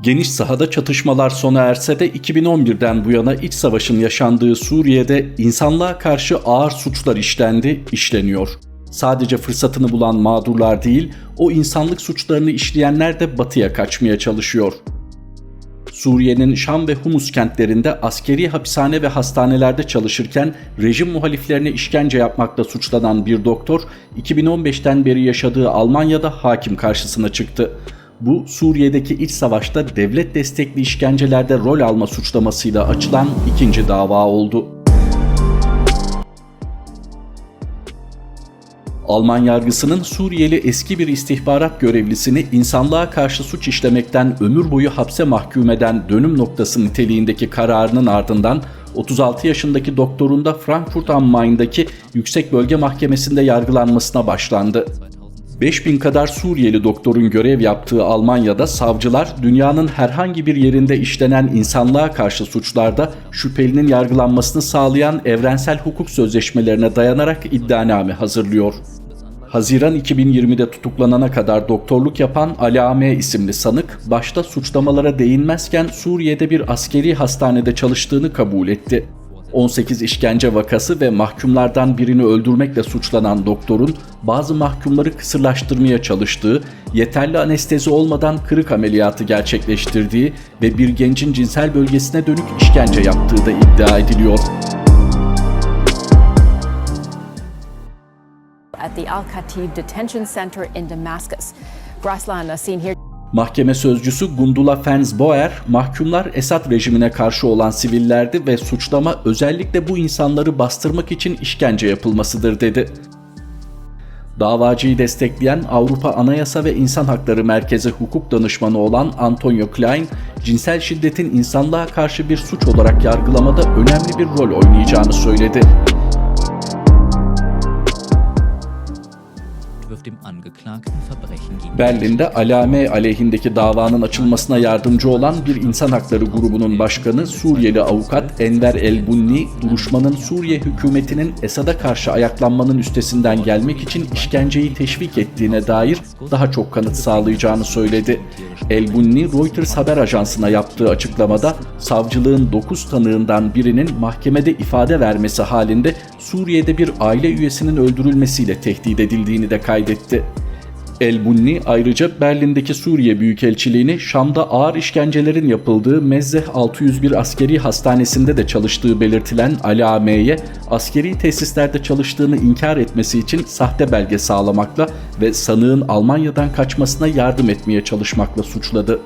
Geniş sahada çatışmalar sona erse de 2011'den bu yana iç savaşın yaşandığı Suriye'de insanlığa karşı ağır suçlar işlendi, işleniyor. Sadece fırsatını bulan mağdurlar değil, o insanlık suçlarını işleyenler de batıya kaçmaya çalışıyor. Suriye'nin Şam ve Humus kentlerinde askeri hapishane ve hastanelerde çalışırken rejim muhaliflerine işkence yapmakla suçlanan bir doktor 2015'ten beri yaşadığı Almanya'da hakim karşısına çıktı. Bu Suriye'deki iç savaşta devlet destekli işkencelerde rol alma suçlamasıyla açılan ikinci dava oldu. Alman yargısının Suriyeli eski bir istihbarat görevlisini insanlığa karşı suç işlemekten ömür boyu hapse mahkum eden dönüm noktası niteliğindeki kararının ardından 36 yaşındaki doktorun da Frankfurt am Main'daki Yüksek Bölge Mahkemesi'nde yargılanmasına başlandı. 5000 kadar Suriyeli doktorun görev yaptığı Almanya'da savcılar dünyanın herhangi bir yerinde işlenen insanlığa karşı suçlarda şüphelinin yargılanmasını sağlayan evrensel hukuk sözleşmelerine dayanarak iddianame hazırlıyor. Haziran 2020'de tutuklanana kadar doktorluk yapan Ali A.M. isimli sanık başta suçlamalara değinmezken Suriye'de bir askeri hastanede çalıştığını kabul etti. 18 işkence vakası ve mahkumlardan birini öldürmekle suçlanan doktorun bazı mahkumları kısırlaştırmaya çalıştığı, yeterli anestezi olmadan kırık ameliyatı gerçekleştirdiği ve bir gencin cinsel bölgesine dönük işkence yaptığı da iddia ediliyor. at the Al Khatib Detention Center in Damascus. İs seen here. Mahkeme sözcüsü Gundula Fensboer, mahkumlar Esad rejimine karşı olan sivillerdi ve suçlama özellikle bu insanları bastırmak için işkence yapılmasıdır dedi. Davacıyı destekleyen Avrupa Anayasa ve İnsan Hakları Merkezi hukuk danışmanı olan Antonio Klein, cinsel şiddetin insanlığa karşı bir suç olarak yargılamada önemli bir rol oynayacağını söyledi. Wirft dem Angeklagten Verbrechen gegen Berlin'de Alame aleyhindeki davanın açılmasına yardımcı olan bir insan hakları grubunun başkanı Suriyeli avukat Enver El-Bunni, duruşmanın Suriye hükümetinin Esad'a karşı ayaklanmanın üstesinden gelmek için işkenceyi teşvik ettiğine dair daha çok kanıt sağlayacağını söyledi. El-Bunni, Reuters haber ajansına yaptığı açıklamada savcılığın 9 tanığından birinin mahkemede ifade vermesi halinde Suriye'de bir aile üyesinin öldürülmesiyle tehdit edildiğini de kaydetti. El Bunni ayrıca Berlin'deki Suriye Büyükelçiliğini Şam'da ağır işkencelerin yapıldığı Mezzeh 601 askeri hastanesinde de çalıştığı belirtilen Ali A.M.'ye askeri tesislerde çalıştığını inkar etmesi için sahte belge sağlamakla ve sanığın Almanya'dan kaçmasına yardım etmeye çalışmakla suçladı.